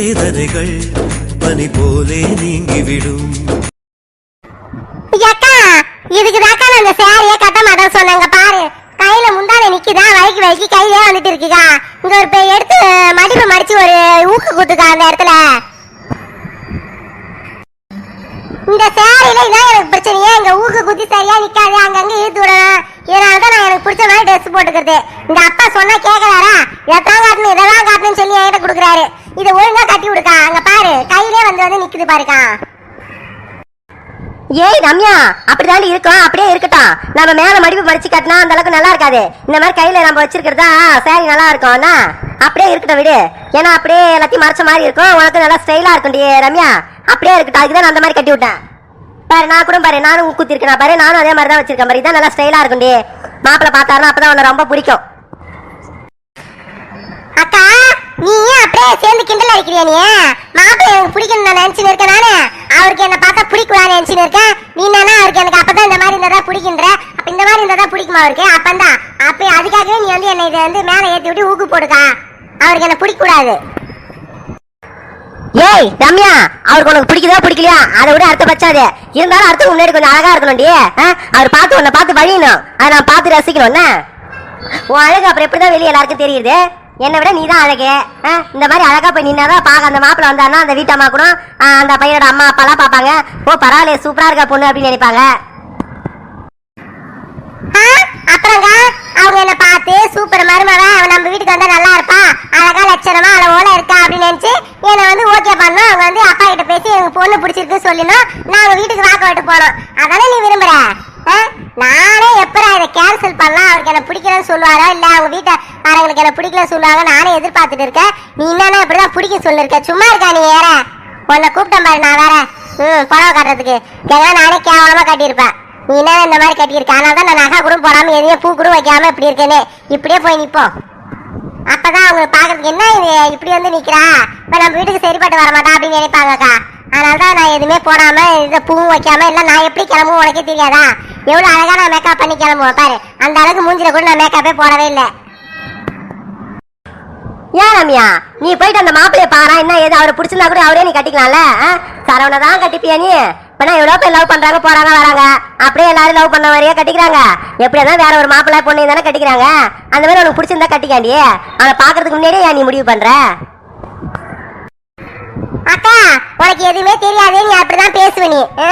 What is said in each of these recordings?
வேதனைகள் பனி போலே நீங்கிவிடும். அக்கா இதுக்கு தாக்கா நான் இந்த சேரையே கட்ட மாட்டேன்னு சொன்னாங்க பாரு. கையில முந்தானை நிக்குதா? வலிக்கு வலிக்கு கையிலே வந்துட்டு இருக்குக்கா. இங்க ஒரு பே- எடுத்து மடிப்பு மடிச்சு ஒரு ஊக்கு குத்துக்கா அந்த இடத்துல. இந்த சேரையில இதான் எனக்கு பிரச்சனையே. இங்க ஊக்கு குத்தி சரியா நிக்காது அங்கங்க இழுத்து விடணும். இதனாலதான் நான் எனக்கு பிடிச்ச மாதிரி ட்ரெஸ் போட்டுக்கிறது. இந்த அப்பா சொன்னா கேக்குறாரா எத்தான் காட்டணும் இதெல்லாம் காட்டணும்னு சொல்லி என்கிட்ட கொடுக்குறாரு. இதை ஒழுங்கா கட்டி விடுக்கா. அங்க பாரு கையிலே வந்து வந்து நிக்குது பாருக்கா. ஏய் ரம்யா அப்படிதான் இருக்கும். அப்படியே இருக்கட்டும். நம்ம மேல மடிப்பு மடிச்சு கட்டினா அந்த அளவுக்கு நல்லா இருக்காது. இந்த மாதிரி கையில நம்ம வச்சிருக்கிறதா சேரி நல்லா இருக்கும் அப்படியே இருக்கட்டும் விடு. ஏன்னா அப்படியே எல்லாத்தையும் மறைச்ச மாதிரி இருக்கும். உனக்கு நல்லா ஸ்டைலா இருக்கும் ரம்யா. அப்படியே இருக்கட்டும். அதுக்கு தான் நான் அந்த மாதிரி கட்டி விட்டேன். பாரு நான் கூட பாரு நானும் குத்தி பாரு நானும் அதே மாதிரி தான் வச்சிருக்கேன். பாரு இதான் நல்லா ஸ்டைலா இருக்கும்டி. மாப்பிள்ளை பார்த்தாருன்னா அப்பதான் உன்னை ரொம்ப பிடிக்கும். அக்கா நீ ஏன் அப்படியே சேர்ந்து கிண்டல் அடிக்கிறியா நீ? மாப்பிள்ளை எனக்கு பிடிக்கும் நான் நினைச்சுன்னு இருக்கேன் நானு. அவருக்கு என்ன பார்த்தா பிடிக்கூடாது நினைச்சுன்னு இருக்கேன். நீ நானா அவருக்கு எனக்கு அப்பதான் இந்த மாதிரி இருந்ததா பிடிக்கின்ற அப்ப இந்த மாதிரி இருந்ததா பிடிக்குமா அவருக்கு? அப்பந்தான். அப்ப அதுக்காகவே நீ வந்து என்னை இதை வந்து மேலே ஏத்தி விட்டு ஊக்கு போடுக்கா. அவருக்கு என்ன பிடிக்கூடாது ஏய் ரம்யா அவருக்கு உனக்கு பிடிக்குதா பிடிக்கலையா அதை விட அடுத்த பச்சாது. இருந்தாலும் அடுத்த முன்னாடி கொஞ்சம் அழகா இருக்கணும்டி. அவர் பார்த்து உன்னை பார்த்து வழியணும். அதை நான் பார்த்து ரசிக்கணும் உன் அழகு அப்புறம் எப்படிதான் வெளியே எல்லாருக்கும் தெரியுது? என்னை விட நீ தான் அழகு இந்த மாதிரி அழகா போய் நின்னாதான் பார்க்க அந்த மாப்பிள்ள வந்தாருன்னா அந்த வீட்டு அம்மா கூட அந்த பையனோட அம்மா அப்பாலாம் பார்ப்பாங்க. ஓ பரவாயில்ல சூப்பரா இருக்கா பொண்ணு அப்படின்னு நினைப்பாங்க. ஆ? அப்புறங்க அவங்க என்ன அப்படியே சூப்பர் மருமவ அவன் நம்ம வீட்டுக்கு வந்தா நல்லா இருப்பா. அழகா லட்சணமா அளவோல இருக்கா அப்படின்னு நினைச்சு என்னை வந்து ஓகே பண்ணோம் அவங்க வந்து அப்பா கிட்ட பேசி எங்க பொண்ணு பிடிச்சிருக்கு சொல்லணும் அவங்க வீட்டுக்கு வாக்க விட்டு போனோம் அதானே நீ விரும்புற? ஆ? நானே எப்பரா இதை கேன்சல் பண்ணலாம்? அவருக்கு என்ன பிடிக்கலன்னு சொல்லுவாரா? இல்ல அவங்க வீட்டை அவங்களுக்கு என்ன பிடிக்கல சொல்லுவாங்க? நானே எதிர்பார்த்துட்டு இருக்கேன். நீ என்னன்னா இப்படிதான் பிடிக்க சொல்லிருக்க? சும்மா இருக்கா நீ ஏற உன்னை கூப்பிட்டேன் பாரு நான் வேற. ம் புடவை கட்டுறதுக்கு. கேட்கலாம் நானே கேவலமாக கட்டியிருப்பேன். நீ என்ன இந்த மாதிரி கட்டியிருக்க. அதனால தான் நான் நகை கூட போடாமல் எதையும் பூ கூட வைக்காம இப்படி இருக்கேனே இப்படியே போய் நிற்போம் அப்போ தான் அவங்க பார்க்குறதுக்கு என்ன இது? இப்படி வந்து நிற்கிறா இப்போ நம்ம வீட்டுக்கு சரிப்பட்டு வர மாட்டா அப்படின்னு நினைப்பாங்கக்கா அதனால தான் நான் எதுவுமே போடாமல் இந்த பூவும் வைக்காம இல்லை நான் எப்படி கிளம்பும் உனக்கே தெரியாதா? எவ்வளோ அழகாக நான் மேக்கப் பண்ணி கிளம்புவேன் பாரு. அந்த அளவுக்கு மூஞ்சில கூட நான் மேக்கப்பே போடவே இல்லை. ஏன் ரம்யா? நீ போயிட்டு அந்த மாப்பிள்ளைய பாரா. என்ன ஏது? அவரை பிடிச்சிருந்தா கூட அவரே நீ கட்டிக்கலாம்ல? சரவணை தான் கட்டிப்பியா நீ? இப்ப எவ்வளோ பேர் லவ் பண்றாங்க போறாங்க வராங்க. அப்படியே எல்லாரும் லவ் பண்ண மாதிரியே கட்டிக்கிறாங்க. எப்படி தான் வேற ஒரு மாப்பிள்ளை பொண்ணு தானே கட்டிக்கிறாங்க. அந்த மாதிரி உனக்கு பிடிச்சிருந்தா கட்டிக்காண்டி அவனை பாக்குறதுக்கு முன்னாடியே ஏன் நீ முடிவு பண்ற? அக்கா உனக்கு எதுவுமே தெரியாது நீ அப்படிதான் பேசுவ நீ. ஆ,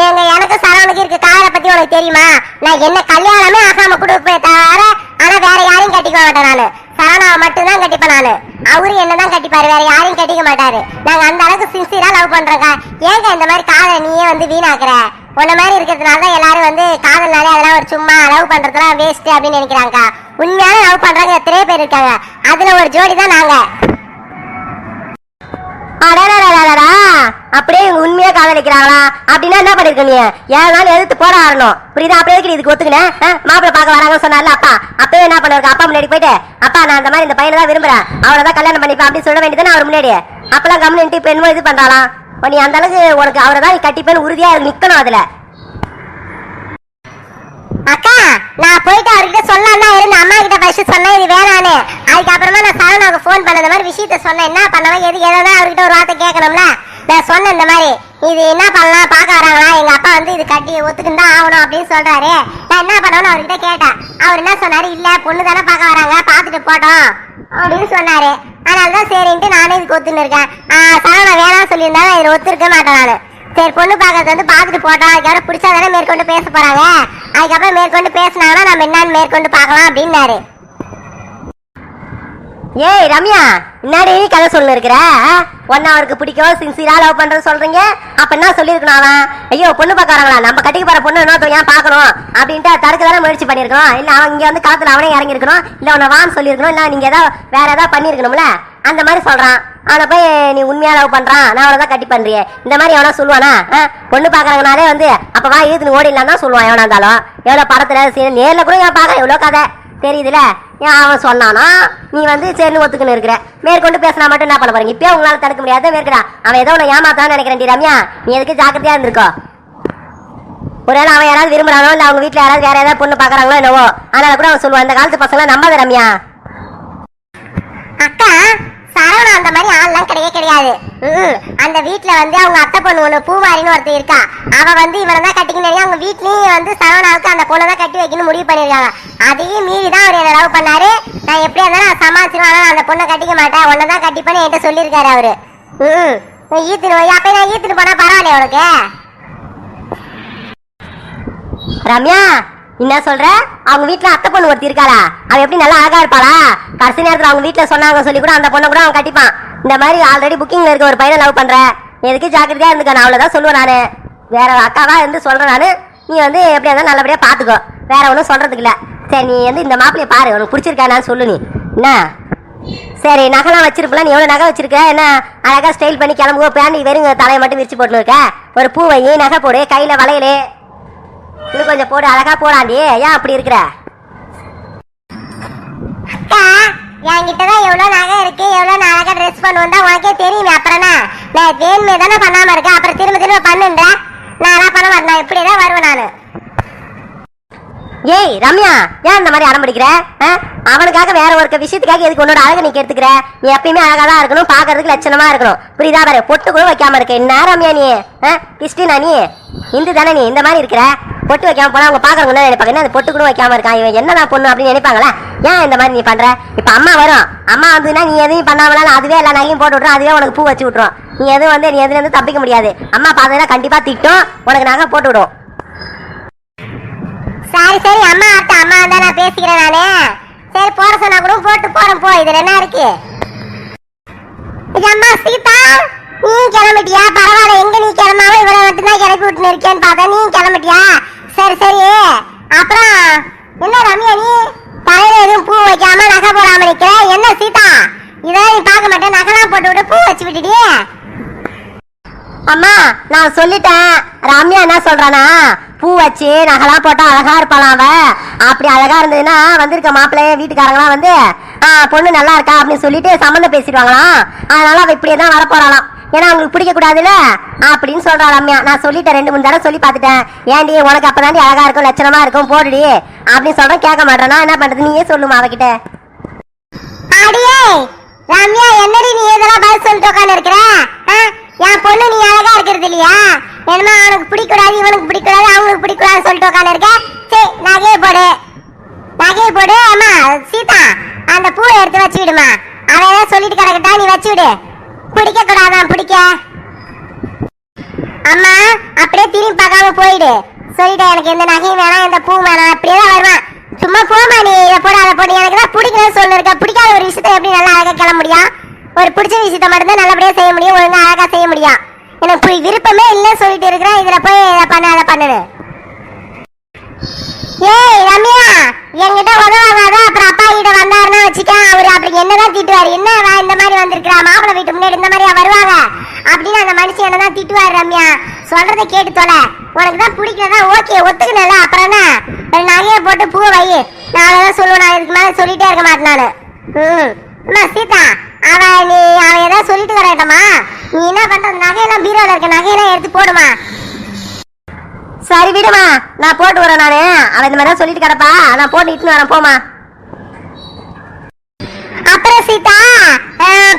எங்க எனக்கு சரவணுக்கு இருக்க காரை பத்தி உனக்கு தெரியுமா? நான் என்ன கல்யாணமே ஆகாம கொடுப்பேன் தவிர ஆனா வேற யாரையும் கட்டிக்க மாட்டேன் நானு. சரணா மட்டும்தான் கட்டிப்பேன் நானு. அவரு என்னதான் கட்டிப்பாரு வேற யாரையும் கட்டிக்க மாட்டாரு. நாங்க அந்த அளவுக்கு சின்சியரா லவ் பண்றோங்க ஏங்க இந்த மாதிரி காதலை நீயே வந்து வீணாக்குற? உன்ன மாதிரி இருக்கிறதுனால தான் எல்லாரும் வந்து காதல்னாலே அதெல்லாம் ஒரு சும்மா லவ் பண்றதுலாம் வேஸ்ட் அப்படின்னு நினைக்கிறாங்க உண்மையான லவ் பண்றவங்க எத்தனையோ பேர் இருக்காங்க. அதுல ஒரு ஜோடி தான் நாங்க. அடடடடடடா. அப்படியே இவங்க உண்மையா காதலிக்கிறாங்களா? அப்படின்னா என்ன பண்ணிருக்க நீ? ஏதாவது எதிர்த்து போட ஆரணும் புரியுதா? அப்படியே எதுக்கு இதுக்கு ஒத்துக்கினேன் மாப்பிள்ள பார்க்க வராங்கன்னு சொன்னார்ல அப்பா. அப்பவே என்ன பண்ணுவாங்க அப்பா முன்னாடி போயிட்டு அப்பா நான் அந்த மாதிரி இந்த பையனை தான் விரும்புறேன். அவளை தான் கல்யாணம் பண்ணிப்பேன். அப்படின்னு சொல்ல வேண்டியதானே அவர் முன்னாடி அப்பெல்லாம் கம்முன்னு இப்ப என்னமோ இது பண்றாளாம்? நீ அந்த அளவுக்கு உனக்கு அவரை தான் கட்டிப்பேன்னு உறுதியா நிக்கணும் அதுல. அக்கா நான் போயிட்டு அவர்கிட்ட சொல்லலாம் இருந்து அம்மா கிட்ட ஃபர்ஸ்ட் சொன்னேன் இது வேணான்னு. அதுக்கப்புறமா நான் சரவணாவுக்கு ஃபோன் பண்ண இந்த மாதிரி விஷயத்த சொன்னேன். என்ன பண்ணவன் எது எதாவது அவர்கிட்ட ஒரு வார்த்தை கேட்கணும்ல? நான் சொன்னேன் இந்த மாதிரி. இது என்ன பண்ணலாம் பார்க்க வராங்களா? எங்க அப்பா வந்து இது கட்டி ஒத்துக்கிட்டு தான் ஆகணும் அப்படின்னு சொல்றாரு. நான் என்ன பண்ணணும்னு அவர்கிட்ட கேட்டேன். அவர் என்ன சொன்னாரு? இல்ல பொண்ணு தானே பார்க்க வராங்க பார்த்துட்டு போட்டோம் அப்படின்னு சொன்னாரு. அதனால தான் சரின்ட்டு நானே இதுக்கு ஒத்துன்னு இருக்கேன். ஆ, சரவணா வேணாம்னு சொல்லியிருந்தாலும் இதில் ஒத்துருக்க மாட்டேன் நான். சரி பொண்ணு பார்க்கறது வந்து பார்த்துட்டு போட்டோம் அதுக்கப்புறம் பிடிச்சா தானே மேற்கொண்டு பேச போறாங்க. அதுக்கப்புறம் மேற்கொண்டு பேசினாங்கன்னா நம்ம என்னன்னு மேற்கொண்டு பார்க்கலாம் அப்படின்னாரு. ஏய் ரம்யா முன்னாடி கதை சொல்லு இருக்கிற ஒன்னு அவருக்கு பிடிக்கும் சின்சியரா லவ் பண்றது சொல்றீங்க. அப்ப என்ன சொல்லியிருக்கணும் அவன்? ஐயோ பொண்ணு பார்க்க வராங்களா நம்ம கட்டிக்கு போற பொண்ணு என்ன ஏன் பார்க்கணும்? அப்படின்ட்டு தடுக்க தானே முயற்சி பண்ணிருக்கணும் இல்ல அவன் இங்க வந்து காத்துல அவனே இறங்கிருக்கணும் இல்ல உன்னை வான்னு சொல்லியிருக்கணும். இல்ல நீங்க ஏதாவது வேற ஏதாவது பண்ணிருக்கணும்ல அந்த மாதிரி சொல்றான். அவனை போய் நீ உண்மையா லவ் பண்றான். நான் அவனை தான் கட்டி பண்றியே. இந்த மாதிரி எவனா சொல்லுவானா? ஆ? பொண்ணு பாக்குறாங்கனாலே வந்து அப்ப வா இழுத்துன்னு ஓடிடலாம் தான் சொல்லுவான் எவனா இருந்தாலும். எவ்வளவு படத்துல சரி, நேர்ல கூட ஏன் பாக்க எவ்வளவு கதை. தெரியுதுல? ஏன் அவன் சொன்னானா நீ வந்து சரின்னு ஒத்துக்கணும் இருக்கிற. மேற்கொண்டு பேசினா மட்டும் என்ன பண்ண போறீங்க? இப்பயே உங்களால தடுக்க முடியாத மேற்கடா அவன் ஏதோ உன்னை ஏமாத்தான்னு நினைக்கிறேன் ரம்யா. நீ எதுக்கு ஜாக்கிரதையா இருந்திருக்கோ? ஒருவேளை அவன் யாராவது விரும்புறானோ இல்லை அவங்க வீட்டில் யாராவது வேற ஏதாவது பொண்ணு பார்க்குறாங்களோ என்னவோ அதனால கூட அவன் சொல்லுவான். இந்த காலத்து பசங்களை நம்பாத ரம்யா. அக்கா சரவணா அந்த மாதிரி ஆள்லாம் கிடையவே கிடையாது. ம், அந்த வீட்டில் வந்து அவங்க அத்தை பொண்ணு ஒண்ணு பூவாரின்னு ஒருத்தர் இருக்கா. அவ வந்து இவனை தான் கட்டிக்கணும் அவங்க வீட்லயும் வந்து சரவணாவுக்கு அந்த பொண்ணை தான் கட்டி வைக்கணும்னு முடிவு பண்ணிருக்காங்க அதையும் மீறி தான் அவர் என்ன லவ் பண்ணாரு. நான் எப்படியா இருந்தாலும் நான் சமாளிச்சிருவேன். அந்த பொண்ணை கட்டிக்க மாட்டேன். உன்னை தான் கட்டிப்பேன்னு என்கிட்ட சொல்லியிருக்காரு அவரு. ம் ஈத்துன்னு போய் அப்ப நான் ஈத்துட்டு போனா பரவாயில்ல உனக்கு? ரம்யா! என்ன சொல்ற? அவங்க வீட்டுல அத்தை பொண்ணு ஒருத்தி இருக்காளா? அவ எப்படி நல்லா அழகா இருப்பாளா? கடைசி நேரத்துல அவங்க வீட்டுல சொன்னாங்க சொல்லி கூட அந்த பொண்ணை கூட அவன் கட்டிப்பான். இந்த மாதிரி ஆல்ரெடி புக்கிங்ல இருக்க ஒரு பையனை லவ் பண்ற. எதுக்கு ஜாக்கிரதையா இருந்துக்க? நான் அவ்வளவுதான் சொல்லுவேன் நானு. வேற அக்காவா இருந்து சொல்றேன் நானு. நீ வந்து எப்படியா இருந்தாலும் நல்லபடியா பாத்துக்கோ. வேற ஒன்றும் சொல்றதுக்கு இல்ல. சரி நீ வந்து இந்த மாப்பிளைய பாரு. உனக்கு பிடிச்சிருக்கானான்னு சொல்லு நீ. என்ன? சரி நகைலாம் வச்சிருப்பல நீ எவ்வளவு நகை வச்சிருக்க? என்ன? அழகா ஸ்டைல் பண்ணி கிளம்புவோம் பேண்ட் வெறும் தலையை மட்டும் விரிச்சு போட்டுன்னு இருக்க. ஒரு பூ வை நகை போடு. கையில வளையலே. இன்னும் கொஞ்சம் போடு அழகா போடாண்டி ஏன் அப்படி இருக்கிற? அக்கா என்கிட்ட தான் எவ்வளவு நகை இருக்கு எவ்வளவு நான் அழகா ட்ரெஸ் பண்ணுவேன் தான் உனக்கே தெரியுமே அப்புறம் என்ன? நான் வேணுமே தானே பண்ணாம இருக்கேன். அப்புறம் திரும்ப திரும்ப பண்ணுன்ற? நான் பண்ண மாட்டேன். நான் இப்படியே தான் வருவேன் நானு. ஏய் ரம்யா ஏன் இந்த மாதிரி அடம் பிடிக்கிற? அவனுக்காக வேற ஒரு விஷயத்துக்காக எதுக்கு உன்னோட அழகை நீ கெடுத்துக்கிற? நீ எப்பயுமே அழகா தான் இருக்கணும் பாக்குறதுக்கு லட்சணமா இருக்கணும். புரியுதா பாரு? பொட்டு கூட வைக்காம இருக்க. என்ன ரம்யா நீ? கிறிஸ்டினா நீ? இந்து தானே நீ? இந்த மாதிரி இருக்கிற? பொட்டு வைக்காம போனா அவங்க பாக்குறவங்க என்ன நினைப்பாங்க? என்ன அந்த பொட்டு கூட வைக்காம இருக்கான் இவன் என்னதான் பொண்ணு அப்படின்னு நினைப்பாங்களா? ஏன் இந்த மாதிரி நீ பண்ற? இப்ப அம்மா வரும். அம்மா வந்துன்னா நீ எதையும் பண்ணாமலாம் அதுவே எல்லா நகையும் போட்டு விட்றோம் அதுவே உனக்கு பூ வச்சு விட்றோம் நீ எதுவும் வந்து நீ எதுல இருந்து தப்பிக்க முடியாது. அம்மா பார்த்ததுனா கண்டிப்பா திட்டும். உனக்கு நகை போட்டு விடும் சரி சரி. அம்மா அத்தை அம்மா வந்தா நான் பேசிக்கிறேன் நானு. சரி போற சொன்னா கூட போட்டு போறேன் போ இதுல என்ன இருக்கு? அம்மா சீதா நீ கிளம்பிட்டியா? பரவாயில்ல. எங்க நீ கிளம்பாம இவரை மட்டும்தான் கிளப்பி விட்டுன்னு இருக்கேன்னு பார்த்தா நீ கிளம்பிட்டியா? சரி சரி. அப்புறம் என்ன ரம்யா நீ? தலையில எதுவும் பூ வைக்காம நகை போடாம நிக்கிற? என்ன சீதா? இதெல்லாம் நீ பார்க்க மாட்டேன். நகைலாம் போட்டு விட்டு பூ வச்சு விட்டுட்டியே அம்மா நான் சொல்லிட்டேன். ரம்யா என்ன சொல்றானா? பூ வச்சு நகைலாம் போட்டா அழகா இருப்பாளாம் அவ? அப்படி அழகா இருந்ததுன்னா வந்திருக்க மாப்பிள்ளைய வீட்டுக்காரங்களாம் வந்து ஆ, பொண்ணு நல்லா இருக்கா? அப்படின்னு சொல்லிட்டு சம்மந்தம் பேசிடுவாங்களாம். அதனால அவ இப்படியே தான் வரப்போறாளாம். ஏன்னா அவங்களுக்கு பிடிக்கக்கூடாதுல்ல? அப்படின்னு சொல்கிறா ரம்யா. நான் சொல்லிட்டேன் ரெண்டு மூணு தடவை சொல்லி பார்த்துட்டேன். ஏன்டி உனக்கு அப்பதாண்டி அழகாக இருக்கும் லட்சணமாக இருக்கும் போடுடி. அப்படின்னு சொல்கிறேன் கேட்க மாட்டேன்னா என்ன பண்ணுறது நீயே சொல்லுமா அவகிட்ட. அடியே ரம்யா என்னடி நீ இதெல்லாம் பதில் சொல்லிட்டு உட்காந்து இருக்கிற? என் பொண்ணு நீ அழகா இருக்கிறது இல்லையா? என்னமா அவனுக்கு பிடிக்கூடாது இவனுக்கு பிடிக்கூடாது அவங்களுக்கு பிடிக்கூடாதுன்னு சொல்லிட்டு உட்காந்து இருக்க? சரி நகையை போடு. நகையை போடு அம்மா சீதா அந்த பூவை எடுத்து வச்சு விடுமா. அவன் ஏதாவது சொல்லிட்டு கிடக்கட்டா நீ வச்சு விடு. பிடிக்க கூடாதான் பிடிக்க. அம்மா அப்படியே திரும்பி பார்க்காம போயிடு. சொல்லிட்டேன் எனக்கு எந்த நகையும் வேணாம் எந்த பூ வேணாம். அப்படியே தான் வருவான். சும்மா போமா நீ இதை போட அதை போட. எனக்கு தான் பிடிக்கணும்னு சொல்லிருக்க. பிடிக்காத ஒரு விஷயத்தை எப்படி நல்லா அழகா கிளம்ப முடியும் ஒரு பிடிச்ச விஷயத்த மட்டும்தான் நல்லபடியாக நல்லபடியா செய்ய முடியும் ஒழுங்கா அழகா செய்ய முடியும். எனக்கு விருப்பமே இல்லைன்னு சொல்லிட்டு இருக்கிறேன் இதுல போய் இதை பண்ணு அதை பண்ணுன்னு. ஏய் ரம்யா! என்கிட்ட உதவாத அப்புறம் அப்பா கிட்ட வந்தாருன்னா வச்சுக்க அவரு அப்படி என்னதான் திட்டுவாரு. என்ன இந்த மாதிரி வந்திருக்கிறா மாப்பிள்ளை வீட்டு முன்னாடி இந்த மாதிரியா வருவாங்க? அப்படின்னு அந்த மனுஷன் என்னதான் திட்டுவாரு ரம்யா? சொல்றத கேட்டு தொலை. உனக்கு தான் பிடிக்கிறதா? ஓகே ஒத்துக்கணும்ல அப்புறம் என்ன? ஒரு நகையை போட்டு பூவை வை. நான் அவ்வளவுதான் சொல்லுவேன் நான் இதுக்கு மேலே சொல்லிட்டே இருக்க மாட்டேன் நான். ம். அம்மா சீதா அவ நீ அவன் ஏதாவது சொல்லிட்டு வரட்டமா நீ என்ன பண்ற நகையெல்லாம் பீரோல இருக்க நகையெல்லாம் எடுத்து போடுமா? சரி விடுமா. நான் போட்டு வரேன் நானு. அவன் இந்த மாதிரி தான் சொல்லிட்டு கிடப்பா. நான் போட்டு இட்டுன்னு வரேன். போமா அப்புறம் சீதா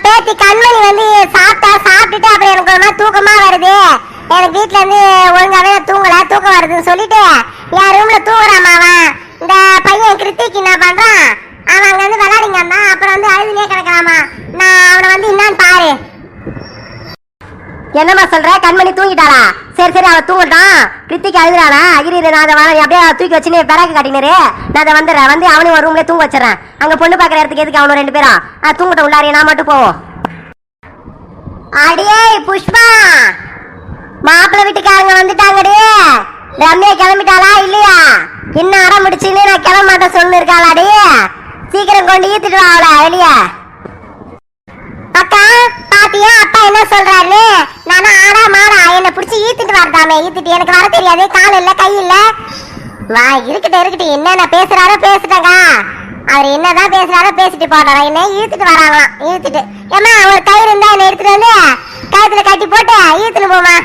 பேத்தி கண்மணி வந்து சாப்பிட்டா சாப்பிட்டுட்டு அப்புறம் எனக்கு ஒரு மாதிரி தூக்கமா வருது. எனக்கு வீட்டுல இருந்து ஒழுங்காவே தூங்கல. தூக்கம் வருதுன்னு சொல்லிட்டு என் ரூம்ல தூங்குறாமா அவன். இந்த பையன் கிருத்திக்கு என்ன பண்றான். அவன் அங்க வந்து விளையாடிங்க அப்புறம் வந்து அழுதுனே கிடக்குறாமா நான் அவனை வந்து என்னன்னு பாரு. என்னம்மா சொல்ற? கண்மணி தூங்கிட்டாளா? சரி சரி அவ தூங்கட்டான் கிருத்திக்கு அழுகுறானா இரு நான் அதை வர அப்படியே தூக்கி வச்சு நீ பிறகு காட்டினரு நான் அதை வந்துடுறேன். வந்து அவனையும் ஒரு ரூம்ல தூங்க வச்சிடறேன். அங்க பொண்ணு பார்க்குற இடத்துக்கு எதுக்கு அவனும் ரெண்டு பேரும்? ஆ தூங்கட்டும் உள்ளாரியே நான் மட்டும் போவோம். அடியே புஷ்பா! மாப்பிள்ளை வீட்டுக்காரங்க வந்துட்டாங்கடி. ரம்யா கிளம்பிட்டாளா இல்லையா? இன்னும் அறம் முடிச்சுன்னு நான் கிளம்ப மாட்டேன் சொல்லு சீக்கிரம் கொண்டு ஈத்துட்டு வாங்களா வெளியே. அக்கா பாத்தியா? அப்பா என்ன சொல்றாரு நானா ஆடா மாடா என்ன புடிச்சு அவன் இழுத்துட்டு எனக்கு வர தெரியாது கால் இல்ல கை இல்ல. வா இருக்கட்டும் இருக்கட்டும் என்னென்ன பேசுறாரோ பேசிட்டங்க அவர் என்னதான் பேசுறாரோ பேசிட்டு போடுறாரா என்ன இழுத்துட்டு வராங்களாம் இழுத்துட்டு. ஏமா ஒரு கயிறு இருந்தா என்ன எடுத்துட்டு வந்து கழுத்துல கட்டி போட்டு இழுத்துட்டு போமா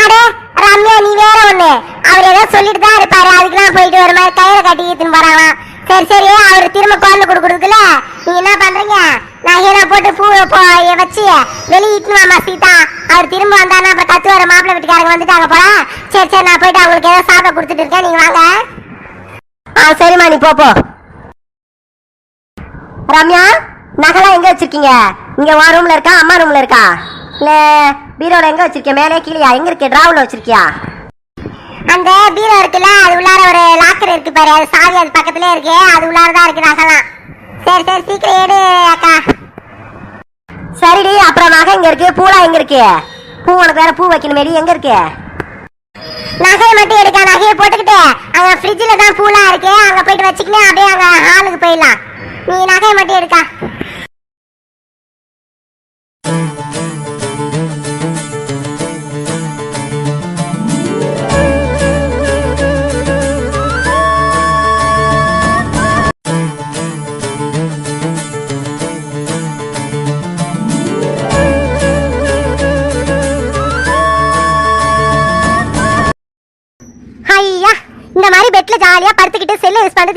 அடே ரம்யா நீ வேற ஒண்ணு. அவர் ஏதோ சொல்லிட்டு தான் இருப்பாரு அதுக்கெல்லாம் போயிட்டு ஒரு மாதிரி கையில கட்டி இழுத்துன்னு போறாங்களாம். சரி சரி அவர் திரும்ப குழந்தை கொடுக்குறதுக்குல நீங்க என்ன பண்றீங்க? நகையெல்லாம் போட்டு பூ போ வச்சு வெளியே இட்டுன்னு வாமா சீதா. அவர் திரும்ப வந்தாருன்னா அப்புறம் கத்து வர மாப்பிள்ளை வீட்டுக்காரங்க வந்துட்டாங்க போல. சரி சரி நான் போயிட்டு அவங்களுக்கு ஏதோ சாப்பிட கொடுத்துட்டு இருக்கேன். நீங்க வாங்க. ஆ சரிம்மா நீ போ போ. ரம்யா நகைலாம் எங்க வச்சிருக்கீங்க? இங்க உன் ரூம்ல இருக்கா? அம்மா ரூம்ல இருக்கா? இல்ல பீரோல எங்க வச்சிருக்கிய மேலே கீழயா? எங்க இருக்கு? டிராவுல வச்சிருக்கியா? அந்த பீரோ இருக்குல்ல அது உள்ளார ஒரு லாக்கர் இருக்கு பாரு. அது சாவி அது பக்கத்துலயே இருக்கு அது உள்ளார தான் இருக்கு நகைலாம். சரி சரி சீக்கிரம் எடு அக்கா. சரிடி அப்புறம் நகை எங்க இருக்கு? பூலா எங்க இருக்கு? பூ உனக்கு வேற பூ வைக்கணுமேடி எங்க இருக்கு? நகையை மட்டும் எடுக்க நகையை போட்டுக்கிட்டு. அங்க ஃப்ரிட்ஜில் தான் பூலா இருக்கு. அங்க போயிட்டு வச்சுக்கினே அப்படியே அங்க ஹாலுக்கு போயிடலாம். நீ நகையை மட்டும் எடுக்கா.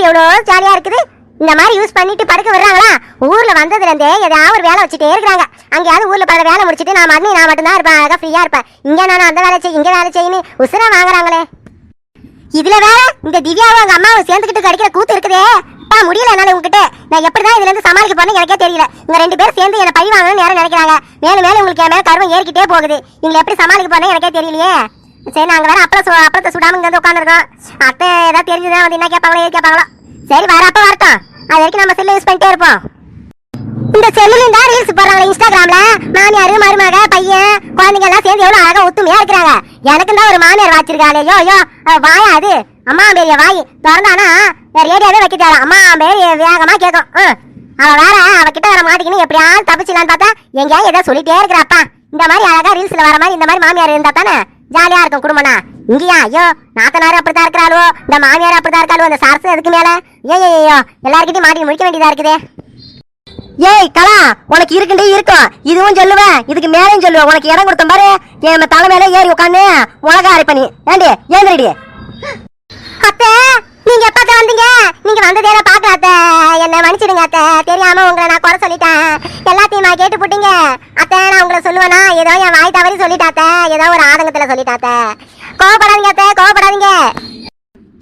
செல்ல எவ்வளோ ஜாலியா இருக்குது. இந்த மாதிரி யூஸ் பண்ணிட்டு படுக்க வர்றாங்களா ஊர்ல வந்ததுல இருந்தே ஏதாவது ஒரு வேலை வச்சுட்டே இருக்காங்க அங்கேயாவது ஊர்ல பல வேலை முடிச்சுட்டு நான் மட்டும் நான் மட்டும் தான் இருப்பேன் அழகா ஃப்ரீயா இருப்பேன். இங்க நான் அந்த வேலை செய் இங்க வேலை செய்யணும் உசுரா வாங்குறாங்களே. இதுல வேற இந்த திவ்யாவும் அவங்க அம்மாவும் சேர்ந்துக்கிட்டு கிடைக்கிற கூத்து இருக்குதே. பா முடியல என்னால உங்ககிட்ட. நான் எப்படிதான் இதுல இருந்து சமாளிக்க போறேன்னு எனக்கே தெரியல. இவங்க ரெண்டு பேரும் சேர்ந்து என்ன பழி வாங்கணும்னு நேரம் நினைக்கிறாங்க. மேலும் மேலும் உங்களுக்கு என் மேல கருவம் ஏறிக்கிட்டே போகுது. நீங்கள் எப்படி சமாளிக்க போறேன்னு எனக்கே தெரியலையே. சரி நாங்கள் வேற அப்பளம் சு அப்பளத்தை சுடாம இங்கே வந்து உட்காந்துருக்கோம் அத்தை ஏதாவது தெரிஞ்சுதான் வந்து என்ன கேட்பாங்களோ ஏது கேட்பாங்களோ. சரி வர அப்போ வரட்டும். அது வரைக்கும் நம்ம செல்லு யூஸ் பண்ணிட்டே இருப்போம். இந்த செல்லுலையும் தான் ரீல்ஸ் போடுறாங்க இன்ஸ்டாகிராம்ல. மாமியார் மருமக பையன் குழந்தைங்க எல்லாம் சேர்ந்து எவ்வளோ அழகா ஒத்துமையா இருக்கிறாங்க. எனக்கு தான் ஒரு மாமியார் வாச்சிருக்காளே. ஐயோ ஐயோ வாயா அது? அம்மா பெரிய வாய். திறந்தானா? ரேடியோவே வைக்க தேவை அம்மா பெரிய வேகமாக கேட்கும். ம். அவள் வேற அவகிட்ட வர மாட்டேங்குன்னு எப்படியாவது தப்பிச்சிடலான்னு பார்த்தா எங்கேயாவது ஏதோ சொல்லிட்டே இருக்கிறாப்பா. இந்த மாதிரி அழகா ரீல்ஸ்ல வர மாதிரி இந்த மாதிரி மாமியார் இருந்தா தானே? ஜாலியா இருக்கும் குடும்பம்னா. இங்கயா? ஐயோ நாத்தனாரும் அப்படித்தான் இருக்கிறாளோ? இந்த மாமியார் அப்படித்தான் இருக்காளோ? இந்த சரசு அதுக்கு மேல? ஏ ஐயோ எல்லார்கிட்டயும் மாட்டி முடிக்க வேண்டியதா இருக்குதே. ஏய் கலா உனக்கு இருக்குண்டே இருக்கும். இதுவும் சொல்லுவேன். இதுக்கு மேலேயும் சொல்லுவேன். உனக்கு இடம் கொடுத்த பாரு. என் தலை மேல ஏறி உட்காந்து உலக அரைப்பணி. ஏண்டி? ஏந்திரடி. அத்தை நீங்க எப்ப வந்தீங்க? நீங்க வந்ததே நான் பாக்கல அத்தை. என்ன மன்னிச்சிடுங்க அத்தை. தெரியாம உங்களை நான் குறை சொல்லிட்டேன். எல்லாத்தையும் நான் கேட்டு போட்டீங்க? அத்தை நான் உங்களை சொல்லுவேனா? ஏதோ என் வாய் தவறி சொல்லிட்டாத்த. ஏதோ ஒரு ஆதங்கத்துல சொல்லிட்டாத்த. கோவப்படாதீங்க அத்த கோவப்படாதீங்க.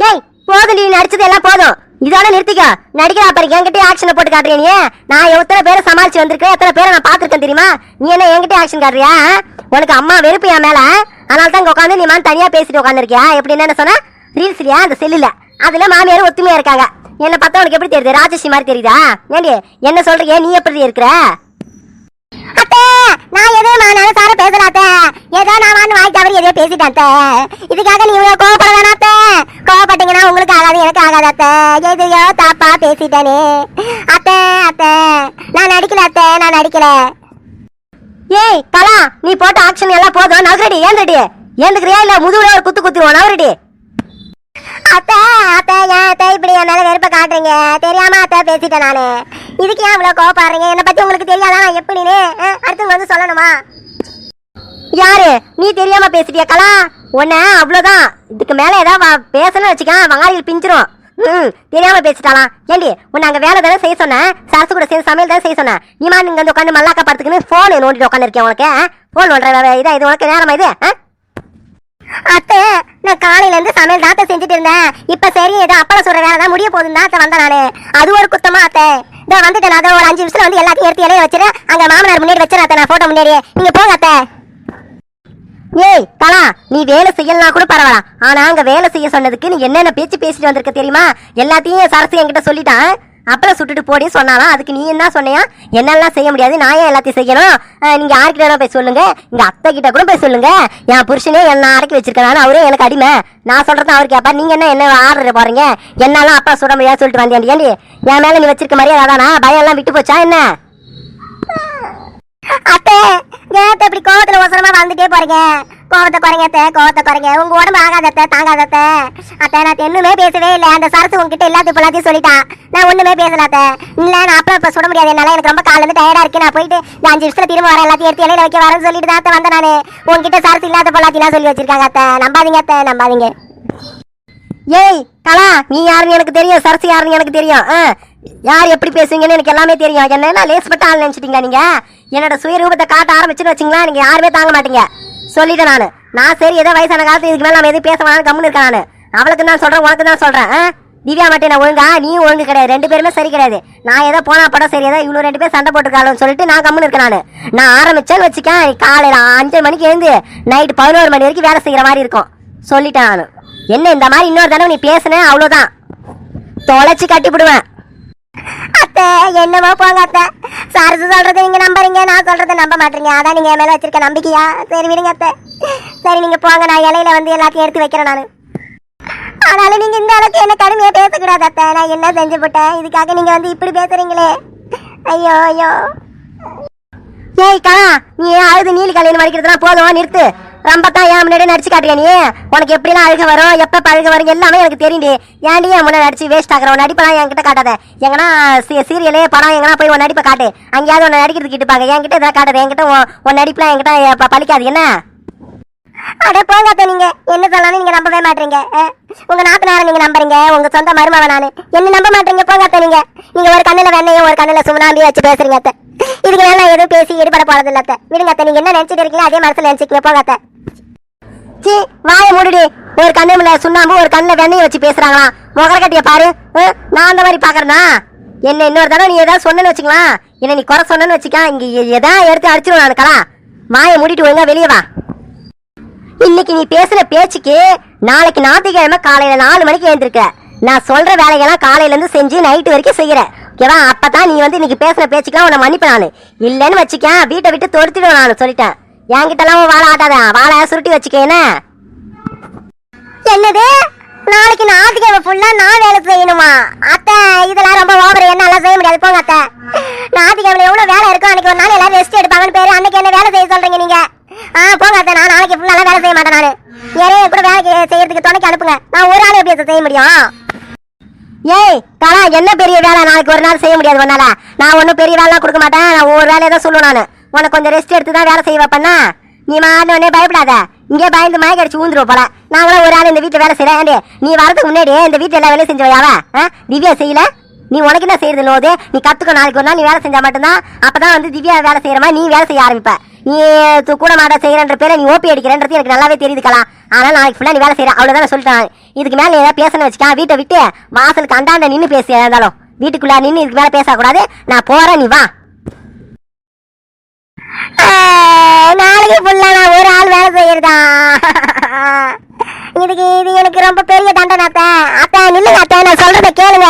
ஏய் போதும் நீ நடிச்சது எல்லாம் போதும். இதோட நிறுத்திக்கோ. நடிக்கிற அப்புறம் என்கிட்ட ஆக்ஷனை போட்டு காட்டுறியா நீ? நான் எத்தனை பேரை சமாளிச்சு வந்திருக்கேன் எத்தனை பேரை நான் பாத்துருக்கேன் தெரியுமா? நீ என்ன என்கிட்ட ஆக்ஷன் காட்டுறியா? உனக்கு அம்மா வெறுப்பு என் மேல. அதனால தான் இங்க உட்காந்து நீ மாதிரி தனியா பேசிட்டு உட்காந்துருக்கியா எப்படி என்ன சொன்னா ரீல்ஸ்லயா அந்த செல்லுல. அதுல மாமியார் ஒத்துமையா இருக்காங்க. என்ன பார்த்தா உனக்கு எப்படி தெரியுது? ராஜஸ்ரீ மாதிரி தெரியுதா? ஏண்டி என்ன சொல்றீங்க நீ எப்படி இருக்கிற? அத்தே! நான் எதோ நானும் சார பேசலாத்த. ஏதோ நான் வந்து வாய் தவறி எதையோ பேசிட்டாத்த. இதுக்காக நீ இவ்வளவு கோவப்பட வேணாம் கோவப்பட்டீங்கன்னா உங்களுக்கு ஆகாது எனக்கு ஆகாதாத்த. எதையோ தப்பா பேசிட்டேனே. அத்த அத்த. நான் நடிக்கல அத்த நான் நடிக்கல. ஏய் கலா நீ போட்ட ஆக்ஷன் எல்லாம் போதும். நகரடி ஏந்திரடி ஏந்துக்கிறியா இல்ல முதுகுல ஒரு குத்து குத்துவோம் நகரடி அத்தை அத்தை ஏன் அத்தை இப்படி என் மேல வெறுப்ப காட்டுறீங்க? தெரியாம அத்தை பேசிட்டேன் நானு. இதுக்கு ஏன் இவ்வளவு கோவப்படுறீங்க என்னை பத்தி உங்களுக்கு தெரியாதா? நான் எப்படின்னு ஆ, வந்து சொல்லணுமா? யாரு? நீ தெரியாம பேசிட்டியா கலா? உன்ன அவ்வளவுதான். இதுக்கு மேல ஏதாவது வா- பேசணும்னு வச்சுக்க வங்காளிகள் பிஞ்சிரும். ம் தெரியாம பேசிட்டாலாம். ஏண்டி உன்னை அங்க வேலை தானே செய்ய சொன்னேன்? சரசு கூட சேர்ந்து சமையல் தானே செய்ய சொன்னேன்? நீ மா வந்து உட்காந்து மல்லாக்கா படுத்துக்கின்னு போன் நோண்டிட்டு உட்காந்துருக்கேன் உனக்கு ஃபோன் நோண்டுற இதா இது உனக்கு நேரமா இது ஆ? அத்தை நான் காலையில இருந்து சமையல் தாத்த அத்தை செஞ்சுட்டு இருந்தேன். இப்ப சரி ஏதோ அப்பளம் சொல்ற வேலை தான் முடிய போகுதுன்னு தான் வந்தேன் நானு. அது ஒரு குத்தமா அத்தை. இதோ வந்துட்டேன் அதை ஒரு அஞ்சு நிமிஷம் வந்து எல்லாத்தையும் எடுத்து இலையில வச்சிரு. அங்க மாமனார் முன்னாடி வச்சிரு அத்தை. நான் போட்டோ முன்னாடியே. நீங்க போங்க அத்தை. ஏய் தலா நீ வேலை செய்யலாம் கூட பரவாயில்ல. ஆனா அங்க வேலை செய்ய சொன்னதுக்கு நீ என்னென்ன பேச்சு பேசிட்டு வந்திருக்க தெரியுமா? எல்லாத்தையும் சரசு என்கிட்ட சொல்லிட்டான். அப்புறம் சுட்டுட்டு போடி சொன்னாலாம் அதுக்கு நீ என்ன சொன்னியா? என்னெல்லாம் செய்ய முடியாது நான் ஏன் எல்லாத்தையும் செய்யணும்? நீங்கள் நீங்க யார்கிட்ட போய் சொல்லுங்க. எங்கள் அத்தை கிட்ட கூட போய் சொல்லுங்க. என் புருஷனே என்ன அடக்கி வச்சிருக்காரு அவரே எனக்கு அடிமை. நான் சொல்றது அவர் கேப்பா நீங்க என்ன என்ன ஆர்டர் போறீங்க? என்னெல்லாம் அப்பா சுட முடியாது சொல்லிட்டு வந்தேன் ஏண்டி என் மேல நீ வச்சிருக்க மாதிரியே அதானா? பயம் எல்லாம் விட்டு போச்சா என்ன? அத்தை ஏன் இப்படி கோவத்துல ஒசரமா வந்துட்டே போறீங்க? கோவத்தை குறைங்க அத்தை கோவத்தை குறைங்க. உங்க உடம்பு ஆகாத அத்தை தாங்காத அத்தை. அத்தை நான் இன்னுமே பேசவே இல்லை. அந்த சரசு உங்ககிட்ட எல்லாத்தையும் எல்லாத்தையும் சொல்லிட்டான் நான் ஒண்ணுமே பேசல அத்தை. இல்ல நான் அப்பா இப்ப சுட முடியாது. என்னால எனக்கு ரொம்ப காலையில இருந்து டயர்டா இருக்கு. நான் போயிட்டு நான் அஞ்சு நிமிஷத்துல திரும்ப வரேன். எல்லாத்தையும் எடுத்து இலையில வைக்க வரேன்னு சொல்லிட்டு தான் அத்தை வந்தேன் நானு. உங்ககிட்ட சரசு இல்லாத பொல்லாத்திலாம் சொல்லி வச்சிருக்காங்க அத்தை. நம்பாதீங்க அத்தை நம்பாதீங்க. ஏய் கலா நீ யாருன்னு எனக்கு தெரியும். சரசு யாருன்னு எனக்கு தெரியும். ஆ, யார் எப்படி பேசுவீங்கன்னு எனக்கு எல்லாமே தெரியும். என்ன லேஸ் பட்டு ஆள் நினைச்சிட்டீங்களா நீங்க? என்னோட சுயரூபத்தை காட்ட ஆரம்பிச்சுன்னு வச்சுங்களா நீங்க யாருமே தாங்க மாட்டீங்க. சொல்லிட்டேன் நான். நான் சரி ஏதோ வயசான காலத்து இதுக்கு மேலே நம்ம எதுவும் பேச வேணாலும் கம்முன்னு இருக்கேன் அவளுக்கு தான் சொல்கிறேன் உனக்கு தான் சொல்கிறேன் திவ்யா மட்டும் நான் ஒழுங்கா நீ ஒழுங்கு கிடையாது. ரெண்டு பேருமே சரி கிடையாது. நான் ஏதோ போனா படம் சரி ஏதோ இவ்வளோ ரெண்டு பேர் சண்டை போட்டுருக்காளுன்னு சொல்லிட்டு நான் கம்முன்னு இருக்கேன் நான். ஆரம்பிச்சேன்னு வச்சுக்கேன் காலையில் அஞ்சு மணிக்கு எழுந்து நைட்டு பதினோரு மணி வரைக்கும் வேலை செய்கிற மாதிரி இருக்கும். சொல்லிட்டேன் நான். என்ன இந்த மாதிரி இன்னொரு தடவை நீ பேசுனேன் அவ்வளோதான் தொலைச்சி கட்டிவிடுவேன் அத்தை என்னமோ போங்க அத்தை சரசு சொல்றதை நீங்க நம்புறீங்க நான் சொல்றதை நம்ப மாட்டீங்க. அதான் நீங்க என் மேல வச்சிருக்க நம்பிக்கையா? சரி விடுங்க அத்தை. சரி நீங்க போங்க. நான் இலையில வந்து எல்லாத்தையும் எடுத்து வைக்கிறேன் நானு. ஆனாலும் நீங்க இந்த அளவுக்கு என்ன கடுமையா பேசக்கூடாது அத்தை. நான் என்ன செஞ்சு போட்டேன்? இதுக்காக நீங்க வந்து இப்படி பேசுறீங்களே. ஐயோ ஐயோ. ஏய் கா நீ ஏன் அழுது நீலி கல்யாணம் வலிக்கிறதுலாம் போதும். நிறுத்து. ரொம்ப தான் ஏன் முன்னாடி நடிச்சு காட்டுறியா நீ? உனக்கு எப்படிலாம் அழுக வரும்? எப்ப பழுக வரும் எல்லாமே எனக்கு தெரியுது ஏன்டி என் முன்னாடி நடிச்சு வேஸ்ட் ஆகிற உன் நடிப்பெல்லாம் என்கிட்ட காட்டாத. எங்கன்னா சீரியலே படம் எங்கன்னா போய் உன் நடிப்பை காட்டு. அங்கேயாவது உன்னை நடிக்கிறதுக்கு கிட்டுப்பாங்க என்கிட்ட இதெல்லாம் காட்டாது. என்கிட்ட உன் நடிப்பெல்லாம் என்கிட்ட பழிக்காது. என்ன? அட போங்க நீங்க. என்ன சொன்னாலும் நீங்க நம்பவே மாட்டீங்க உங்க நாத்தனார நீங்க நம்புறீங்க உங்க சொந்த மருமவ நானு. என்ன நம்ப மாட்டீங்க போங்க நீங்க. நீங்க ஒரு கண்ணுல வெண்ணையும் ஒரு கண்ணுல சுமனாம்பியும் வச்சு பேசுறீங்க அத்தை. இதுக்கு மேல நான் எதுவும் பேசி ஈடுபட போறது இல்ல அத்தை. விடுங்க அத்தை. நீங்க என்ன நினைச்சிட்டு இருக்கீங்களோ அதே மனசுல நினைச்சிக்கீங்க போங்க அத்தை சீ வாய மூடுடி. ஒரு கண்ணுல சுண்ணாம்பு ஒரு கண்ணுல வெண்ணையை வச்சு பேசுறாங்களா? முகர கட்டிய பாரு நான் அந்த மாதிரி பாக்குறேனா? என்ன இன்னொரு தடவை நீ ஏதாவது சொன்னேன்னு வச்சுக்கலாம். என்ன நீ குறை சொன்னேன்னு வச்சுக்க இங்க எதா எடுத்து அடிச்சிருவேன் நான் கலா. வாயை மூடிட்டு ஒழுங்கா வெளியே வா. இன்னைக்கு நீ பேசுற பேச்சுக்கு நாளைக்கு ஞாயிற்றுக்கிழமை காலையில நாலு மணிக்கு எழுந்திருக்க நான் சொல்ற வேலையெல்லாம் காலையில இருந்து செஞ்சு நைட்டு வரைக்கும் செய்யற. ஓகேவா? அப்பதான் நீ வந்து இன்னைக்கு பேசுற பேச்சுக்கெல்லாம் உன்னை மன்னிப்பு நானு. இல்லைன்னு வச்சுக்க வீட்டை விட்டு தொடுத்துடுவேன் நான் சொல்லிட்டேன். என்கிட்ட எல்லாம் வாழை ஆட்டாத வாழை சுருட்டி வச்சுக்க என்ன? என்னது? நாளைக்கு ஞாயிற்றுக்கிழமை ஃபுல்லா நான் வேலை செய்யணுமா? அத்தை இதெல்லாம் ரொம்ப ஓவர் என்னால செய்ய முடியாது. போங்க அத்தை. ஞாயிற்றுக்கிழமை எவ்வளவு வேலை இருக்கும் அன்னைக்கு ஒரு நாள் எல்லாரும் ரெஸ்ட் எடுப்பாங்கன்னு பேரு. அன்னைக்கு என்ன வேலை செய்ய சொல்றீங்க நீங்க? ஆ போகாத நான் நாளைக்கு ஃபுல்லா வேலை செய்ய மாட்டேன் நான். யாரையும் கூட வேலைக்கு செய்யறதுக்கு துணைக்கு அனுப்புங்க. நான் ஒரு ஆள் எப்படி அதை செய்ய முடியும்? ஏய் தலா என்ன பெரிய வேலை? நாளைக்கு ஒரு நாள் செய்ய முடியாது உன்னால. நான் ஒன்றும் பெரிய வேலைலாம் கொடுக்க மாட்டேன். நான் ஒரு வேலையை தான் சொல்லுவேன் நான். உனக்கு கொஞ்சம் ரெஸ்ட் எடுத்து தான் வேலை செய்ய வைப்பேன்னா நீ மாறினே பயப்படாத. இங்கே பயந்து மயக்க அடிச்சு ஊந்துருவ போல. நான் கூட ஒரு ஆள் இந்த வீட்டில் வேலை செய்கிறேன் ஏண்டி நீ வரதுக்கு முன்னாடி இந்த வீட்டில் எல்லா வேலையும் செஞ்சவையாவ ஆ? திவ்யா செய்யல? நீ உனக்கு என்ன செய்யறது நோது நீ கத்துக்க நாளைக்கு ஒரு நாள் நீ வேலை செஞ்சா மட்டும்தான். அப்பதான் வந்து திவ்யா வேலை செய்யற மாதிரி நீ வேலை செய்ய ஆரம்பிப்ப. நீ து- கூட மாட பேரை நீ ஓபி அடிக்கிறன்றது எனக்கு நல்லாவே தெரியுது கலா. ஆனால் நாளைக்கு ஃபுல்லாக நீ வேலை செய்கிற அவ்வளோதான் சொல்லிட்டான் இதுக்கு மேலே நீ ஏதாவது பேசணும்னு வச்சுக்கா வீட்டை விட்டு வாசலுக்கு அந்தாண்ட நின்று பேசி இருந்தாலும். வீட்டுக்குள்ளே நின்று இதுக்கு மேலே பேசக்கூடாது. நான் போகிறேன் நீ வா. நாளைக்கு ஃபுல்லாக நான் ஒரு ஆள் வேலை செய்கிறதா இதுக்கு இது எனக்கு ரொம்ப பெரிய தண்டனை அத்தை. அத்தை நில்லுங்க அத்தை. நான் சொல்கிறத கேளுங்க.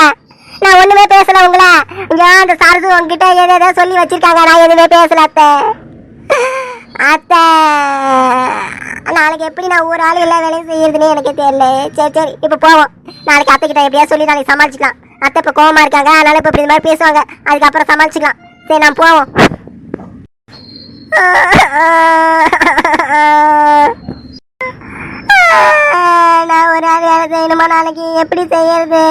நான் ஒன்றுமே பேசலை உங்களை. இங்கே அந்த சரசு உங்ககிட்ட எதை சொல்லி வச்சுருக்காங்க. நான் எதுவுமே பேசல அத்தை. அத்தை நாளைக்கு எப்படி நான் ஒரு ஆள் எல்லா வேலையும் செய்யறதுன்னு எனக்கு தெரியல. சரி சரி இப்போ போவோம். நாளைக்கு அத்தை கிட்ட எப்படியா சொல்லி நாளைக்கு சமாளிச்சுக்கலாம். அத்தை இப்போ கோவமாக இருக்காங்க அதனால இப்போ இப்படி இந்த மாதிரி பேசுவாங்க. அதுக்கப்புறம் சமாளிச்சுக்கலாம். சரி நான் போவோம். நான் ஒரு ஆள் வேலை செய்யணுமா நாளைக்கு? எப்படி செய்யறது?